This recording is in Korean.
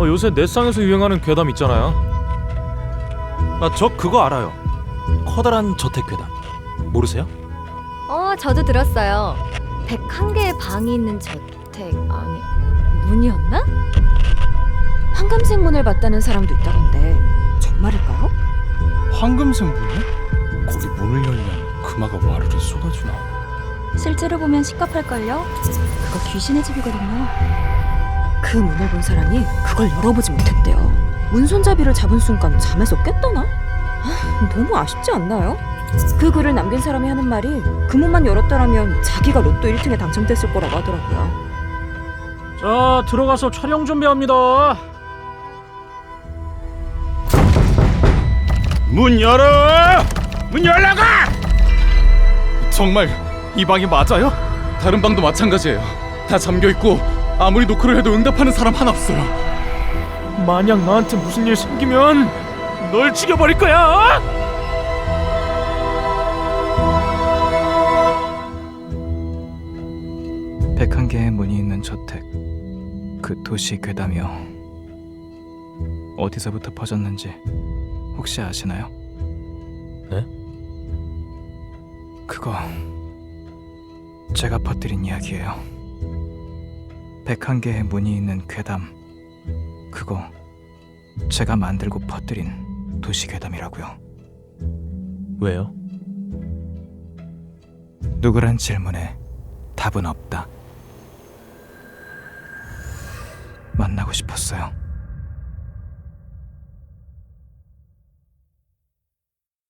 어, 요새 넷상에서 유행하는 괴담 있잖아요. 아, 저 그거 알아요. 커다란 저택 괴담. 모르세요? 어, 저도 들었어요. 101개의 방이 있는 저택 아니 문이었나? 황금색 문을 봤다는 사람도 있다던데 정말일까요? 황금색 문이요? 거기 문을 열면 금화가 와르르 쏟아지나? 실제로 보면 시겁할걸요? 그거 귀신의 집이거든요. 그 문을 본 사람이 그걸 열어보지 못했대요. 문 손잡이를 잡은 순간 잠에서 깼다나? 아, 너무 아쉽지 않나요? 그 글을 남긴 사람이 하는 말이 그 문만 열었더라면 자기가 로또 1등에 당첨됐을 거라고 하더라고요. 자, 들어가서 촬영 준비합니다. 문 열어! 문 열라고! 정말 이 방이 맞아요? 다른 방도 마찬가지예요. 다 잠겨 있고 아무리 노크를 해도 응답하는 사람 하나 없어요. 만약 나한테 무슨 일 생기면 널 죽여버릴 거야. 백한 개의 문이 있는 저택 그 도시 괴담이요 어디서부터 퍼졌는지 혹시 아시나요? 네? 그거 제가 퍼뜨린 이야기예요 백한 개의 문이 있는 괴담. 그거 제가 만들고 퍼뜨린 도시 괴담이라고요. 왜요? 누구란 질문에 답은 없다. 만나고 싶었어요